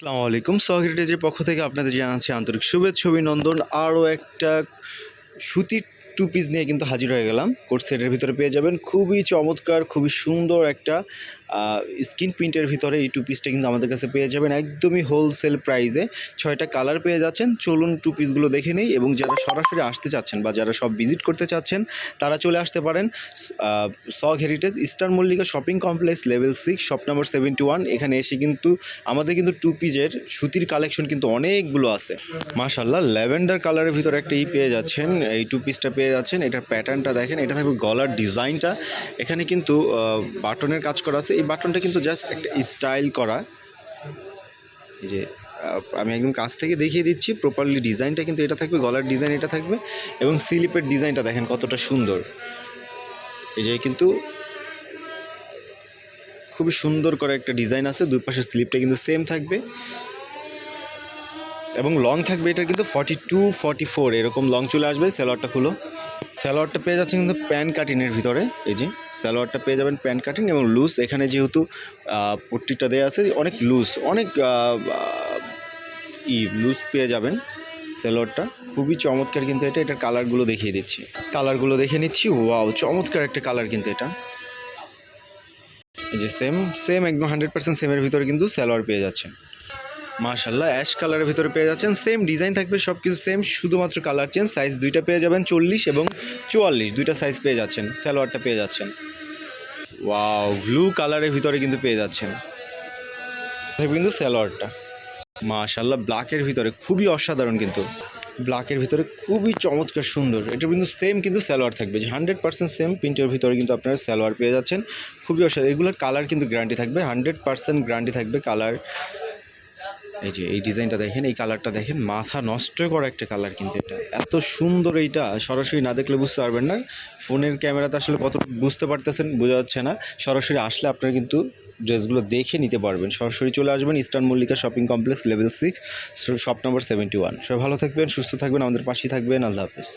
আসসালামু আলাইকুম। সহগিরিটেজের পক্ষ থেকে আপনাদের জানাচ্ছি আন্তরিক শুভেচ্ছা অভিনন্দন। আরও একটা সুতির টু পিস নিয়ে কিন্তু হাজির হয়ে গেলাম। কোর্ট সেটের ভিতরে পেয়ে যাবেন। খুবই চমৎকার, খুবই সুন্দর একটা স্কিন প্রিন্টের ভিতরে এই টু পিসটা কিন্তু আমাদের কাছে পেয়ে যাবেন একদমই হোলসেল প্রাইসে ছয়টা কালার পেয়ে যাচ্ছেন। চলুন টু পিসগুলো দেখে নেই এবং যারা সরাসরি আসতে চাচ্ছেন বা যারা সব ভিজিট করতে চাচ্ছেন, তারা চলে আসতে পারেন সগ heritage eastern Mallika shopping complex level six shop number seventy one এখানে এসে কিন্তু আমাদের কিন্তু টু পিসের সুতির কালেকশন কিন্তু অনেকগুলো আছে। মাশাল্লাহ ল্যাভেন্ডার কালারের ভিতরে একটা ই পেয়ে যাচ্ছেন। এই টু পিসটা পেয়ে যাচ্ছেন। এটার প্যাটার্নটা দেখেন, এটা থাকবে গলার ডিজাইনটা এখানে কিন্তু বাটনের কাজ করা আছে। এই বাটনটা কিন্তু জাস্ট একটা স্টাইল করা। যে আমি একদম কাছ থেকে দেখিয়ে দিচ্ছি প্রপারলি ডিজাইনটা কিন্তু এটা থাকবে, গলার ডিজাইন এটা থাকবে এবং স্লিপের ডিজাইনটা দেখেন কতটা সুন্দর। এই যে কিন্তু খুবই সুন্দর করে একটা ডিজাইন আছে দুই পাশের স্লিপটা কিন্তু সেম থাকবে। এবং লং থাকবে এটা কিন্তু ফর্টি টু ফর্টি ফোর এরকম লং চলে আসবে স্যালোয়ারটা খুলো। স্যালোয়ারটা পেয়ে যাচ্ছেন কিন্তু প্যান্ট কাটিংয়ের ভিতরে। এই যে স্যালোয়ারটা পেয়ে যাবেন প্যান্ট কাটিং এবং লুজ। এখানে যেহেতু পট্টিটা দেওয়া আছে, অনেক লুজ, অনেক ই, লুজ পেয়ে যাবেন স্যালোয়ারটা খুবই চমৎকার কিন্তু এটা, এটার কালারগুলো দেখিয়ে দিচ্ছি। কালারগুলো দেখে নিচ্ছি, ওয়াও, চমৎকার একটা কালার কিন্তু এটা। এই যে সেম সেম একদম হান্ড্রেড পার্সেন্ট সেমের ভিতরে কিন্তু স্যালোয়ার পেয়ে যাচ্ছেন। মার্শাল্লাহ অ্যাশ কালারের ভিতরে পেয়ে যাচ্ছেন। সেম ডিজাইন থাকবে সব কিছু সেম শুধুমাত্র কালার চেঞ্জ সাইজ দুইটা পেয়ে যাবেন চল্লিশ এবং চুয়াল্লিশ। দুইটা সাইজ পেয়ে যাচ্ছেন স্যালোয়ারটা পেয়ে যাচ্ছেন। ওয়াও ব্লু কালারের ভিতরে কিন্তু পেয়ে যাচ্ছেন। কিন্তু স্যালোয়ারটা মাশাল্লাহ ব্ল্যাকের ভিতরে খুবই অসাধারণ কিন্তু। ব্ল্যাকের ভিতরে খুবই চমৎকার সুন্দর। এটা কিন্তু সেম কিন্তু স্যালোয়ার থাকবে। যে হান্ড্রেড পার্সেন্ট সেম প্রিন্টের ভিতরে কিন্তু আপনারা স্যালোয়ার পেয়ে যাচ্ছেন। খুবই অসাধারণ। এগুলোর কালার কিন্তু গ্যারান্টি থাকবে। হান্ড্রেড পার্সেন্ট গ্যারান্টি থাকবে কালার এই যে, এই ডিজাইনটা দেখেন, এই কালারটা দেখেন, মাথা নষ্ট করা একটা কালার কিন্তু এটা। এত সুন্দর এইটা, সরাসরি না দেখলে বুঝতে পারবেন না। ফোনের ক্যামেরাতে আসলে কত বুঝতে পারতেছেন বোঝা যাচ্ছে না। সরাসরি আসলে আপনারা কিন্তু ড্রেসগুলো দেখে নিতে পারবেন। সরাসরি চলে আসবেন eastern Mallika shopping complex, level six shop number seventy one. সবাই ভালো থাকবেন, সুস্থ থাকবেন, আমাদের পাশেই থাকবেন। আল্লাহ হাফেজ।